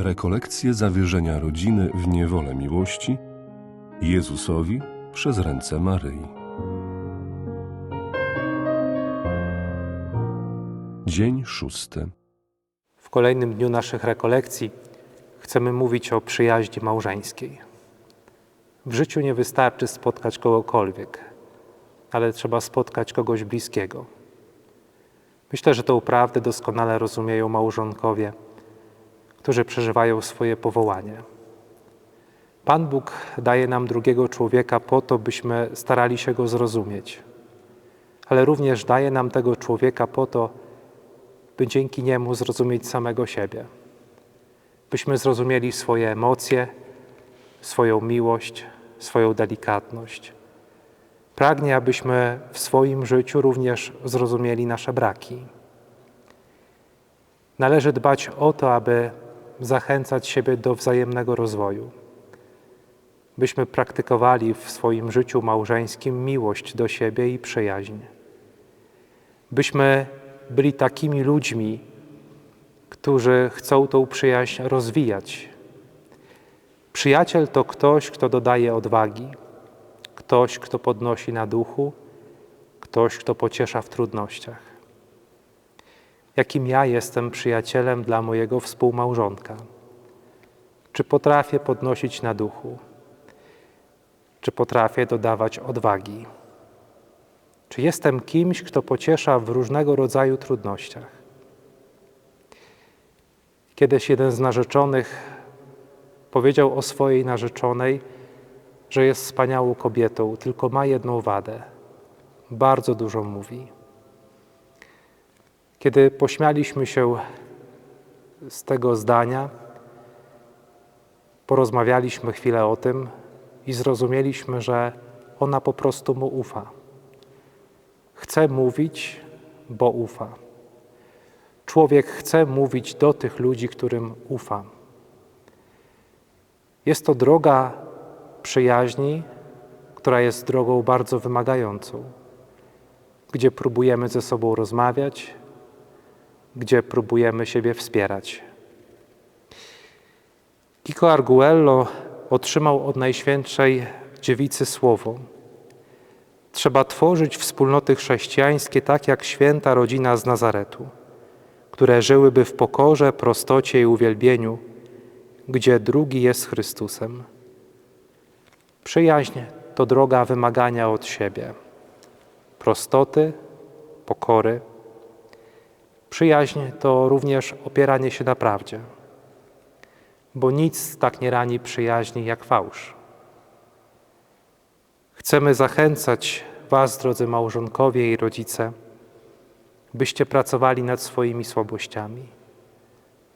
Rekolekcje zawierzenia rodziny w niewolę miłości Jezusowi przez ręce Maryi. Dzień szósty. W kolejnym dniu naszych rekolekcji chcemy mówić o przyjaźni małżeńskiej. W życiu nie wystarczy spotkać kogokolwiek, ale trzeba spotkać kogoś bliskiego. Myślę, że tą prawdę doskonale rozumieją małżonkowie, którzy przeżywają swoje powołanie. Pan Bóg daje nam drugiego człowieka po to, byśmy starali się go zrozumieć, ale również daje nam tego człowieka po to, by dzięki niemu zrozumieć samego siebie. Byśmy zrozumieli swoje emocje, swoją miłość, swoją delikatność. Pragnie, abyśmy w swoim życiu również zrozumieli nasze braki. Należy dbać o to, aby zachęcać siebie do wzajemnego rozwoju. Byśmy praktykowali w swoim życiu małżeńskim miłość do siebie i przyjaźń. Byśmy byli takimi ludźmi, którzy chcą tą przyjaźń rozwijać. Przyjaciel to ktoś, kto dodaje odwagi, ktoś, kto podnosi na duchu, ktoś, kto pociesza w trudnościach. Jakim ja jestem przyjacielem dla mojego współmałżonka? Czy potrafię podnosić na duchu? Czy potrafię dodawać odwagi? Czy jestem kimś, kto pociesza w różnego rodzaju trudnościach? Kiedyś jeden z narzeczonych powiedział o swojej narzeczonej, że jest wspaniałą kobietą, tylko ma jedną wadę. Bardzo dużo mówi. Kiedy pośmialiśmy się z tego zdania, porozmawialiśmy chwilę o tym i zrozumieliśmy, że ona po prostu mu ufa. Chce mówić, bo ufa. Człowiek chce mówić do tych ludzi, którym ufa. Jest to droga przyjaźni, która jest drogą bardzo wymagającą, gdzie próbujemy ze sobą rozmawiać, gdzie próbujemy siebie wspierać. Kiko Arguello otrzymał od Najświętszej Dziewicy słowo. Trzeba tworzyć wspólnoty chrześcijańskie tak jak święta rodzina z Nazaretu, które żyłyby w pokorze, prostocie i uwielbieniu, gdzie drugi jest Chrystusem. Przyjaźń to droga wymagania od siebie, prostoty, pokory. Przyjaźń to również opieranie się na prawdzie, bo nic tak nie rani przyjaźni jak fałsz. Chcemy zachęcać Was, drodzy małżonkowie i rodzice, byście pracowali nad swoimi słabościami,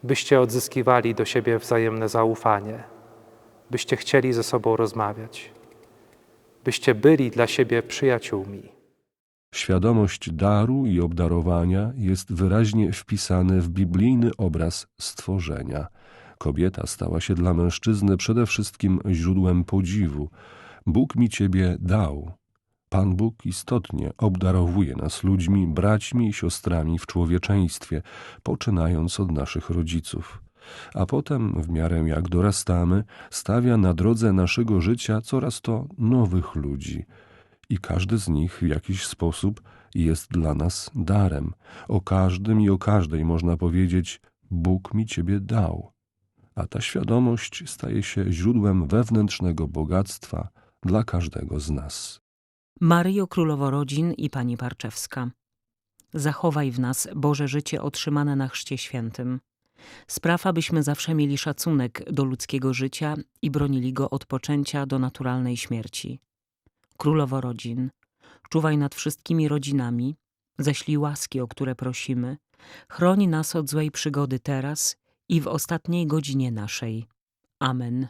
byście odzyskiwali do siebie wzajemne zaufanie, byście chcieli ze sobą rozmawiać, byście byli dla siebie przyjaciółmi. Świadomość daru i obdarowania jest wyraźnie wpisane w biblijny obraz stworzenia. Kobieta stała się dla mężczyzny przede wszystkim źródłem podziwu. Bóg mi ciebie dał. Pan Bóg istotnie obdarowuje nas ludźmi, braćmi i siostrami w człowieczeństwie, poczynając od naszych rodziców. A potem, w miarę jak dorastamy, stawia na drodze naszego życia coraz to nowych ludzi. I każdy z nich w jakiś sposób jest dla nas darem. O każdym i o każdej można powiedzieć: Bóg mi ciebie dał. A ta świadomość staje się źródłem wewnętrznego bogactwa dla każdego z nas. Maryjo Królowo Rodzin i Pani Parczewska. Zachowaj w nas Boże życie otrzymane na Chrzcie Świętym. Spraw, abyśmy zawsze mieli szacunek do ludzkiego życia i bronili go od poczęcia do naturalnej śmierci. Królowo Rodzin, czuwaj nad wszystkimi rodzinami, ześlij łaski, o które prosimy, chroń nas od złej przygody teraz i w ostatniej godzinie naszej. Amen.